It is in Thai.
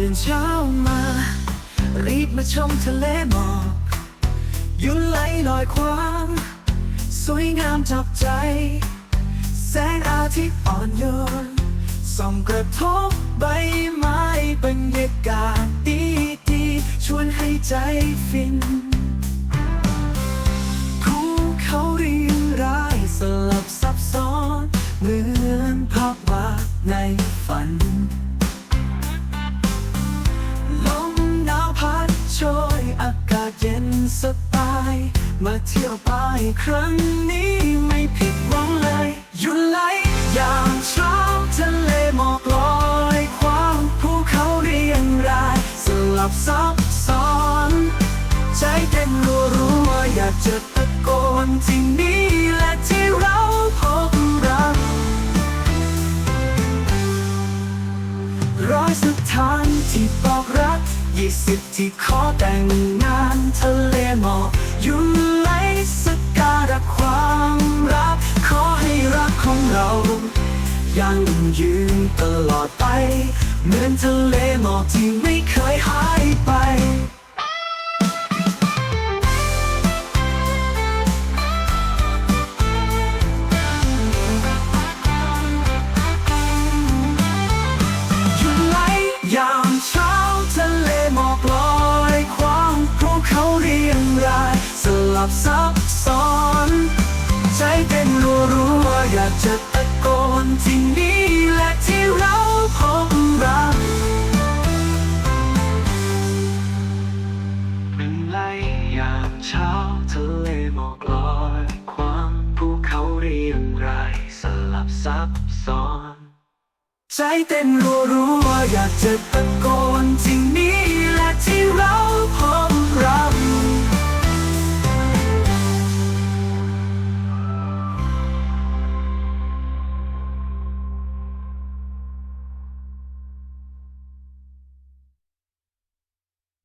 เช้ามา รีบมาชมทะเลหมอกยุ่นไหลลอยควาง สวยงามจับใจ แสงอาทิตย์อ่อนโยนส่องกระทบใบไม้บรรยากาศดีดีๆชวนให้ใจฟินภูเขาเรียงรายสลับซับซ้อน เหมือนภาพวาดในฝัน เที่ยวไปครั้งนี้ไม่ผิดหวังเลยหยุดไหลยามเช้าทะเลหมอกลอยความภูเขาเรียงรายสลับซับซ้อน ใจเต้นรัวรัวอยากจะตะโกนที่นี่และที่เราพบรักร้อยสุดทานที่บอกรักยี่สิบที่ขอแต่งงานทะเล ยังยืนตลอดไป เหมือนทะเลหมอกที่ไม่เคยหายไปหยุดไหลยามเช้าทะเลหมอกลอยควางภูเขาเรียงรายสลับซับซ้อน ใจเต้นรัวรัวๆอยากจะตะะเลหมอกลอยความภูเขาเรียงรายสลับซับซ้อน ใจเต้นรัวๆอยากจะตะโกนที่นี่และที่เราพ